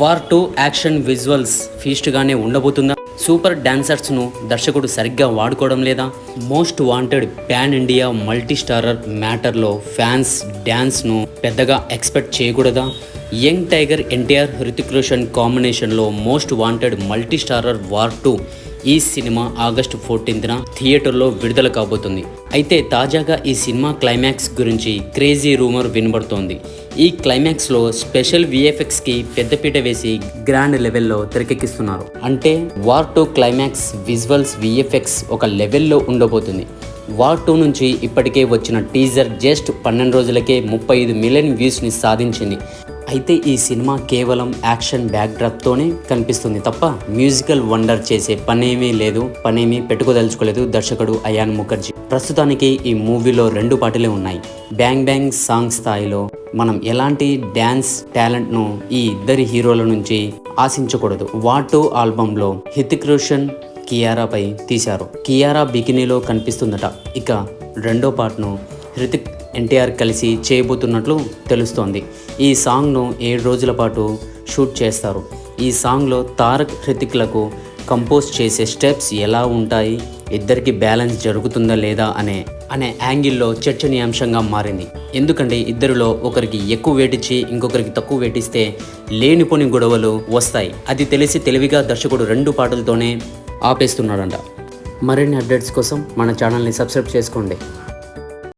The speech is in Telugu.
వార్ టూ యాక్షన్ విజువల్స్ ఫీస్ట్గానే ఉండబోతుందా? సూపర్ డాన్సర్స్ను దర్శకుడు సరిగ్గా వాడుకోవడం లేదా? Most wanted pan India multi starrer మ్యాటర్లో fans డ్యాన్స్ను పెద్దగా ఎక్స్పెక్ట్ చేయకూడదా? Young tiger NTR Hrithik Roshan కాంబినేషన్లో most wanted multi starrer war two ఈ సినిమా ఆగస్టు ఫోర్టీన్త్న థియేటర్లో విడుదల కాబోతుంది. అయితే తాజాగా ఈ సినిమా క్లైమాక్స్ గురించి క్రేజీ రూమర్ వినబడుతోంది. ఈ క్లైమాక్స్లో స్పెషల్ విఎఫ్ఎక్స్కి పెద్దపీట వేసి గ్రాండ్ లెవెల్లో తెరకెక్కిస్తున్నారు. అంటే war two climax visuals VFX ఒక లెవెల్లో ఉండబోతుంది. వార్ టూ నుంచి ఇప్పటికే వచ్చిన టీజర్ జస్ట్ పన్నెండు రోజులకే ముప్పై ఐదు మిలియన్ వ్యూస్ని సాధించింది. అయితే ఈ సినిమా కేవలం యాక్షన్ బ్యాక్డ్రాప్తోనే కనిపిస్తుంది తప్ప మ్యూజికల్ వండర్ చేసే పనేమీ లేదు పనేమీ పెట్టుకోదలుచుకోలేదు దర్శకుడు అయాన్ ముఖర్జీ. ప్రస్తుతానికి ఈ మూవీలో రెండు పాటలే ఉన్నాయి. బ్యాంగ్ బ్యాంగ్ సాంగ్ స్థాయిలో మనం ఎలాంటి డ్యాన్స్ టాలెంట్ను ఈ ఇద్దరి హీరోల నుంచి ఆశించకూడదు. వాటో ఆల్బంలో హితిక్ రోషన్ కియారాపై తీశారు. కియారా బికినీలో కనిపిస్తుందట. ఇక రెండో పాటను హృతిక్ ఎన్టీఆర్ కలిసి చేయబోతున్నట్లు తెలుస్తోంది. ఈ సాంగ్ను ఏడు రోజుల పాటు షూట్ చేస్తారు. ఈ సాంగ్లో తారక్ హృతిక్లకు కంపోజ్ చేసే స్టెప్స్ ఎలా ఉంటాయి? ఇద్దరికి బ్యాలెన్స్ జరుగుతుందా లేదా అనే అనే యాంగిల్లో చర్చనీయాంశంగా మారింది. ఎందుకంటే ఇద్దరిలో ఒకరికి ఎక్కువ వేటిచ్చి ఇంకొకరికి తక్కువ వేటిస్తే లేనిపోని గొడవలు వస్తాయి. అది తెలిసి తెలివిగా దర్శకుడు రెండు పాటలతోనే ఆపేస్తున్నాడంట. మరిన్ని అప్డేట్స్ కోసం మన ఛానల్ని సబ్స్క్రైబ్ చేసుకోండి.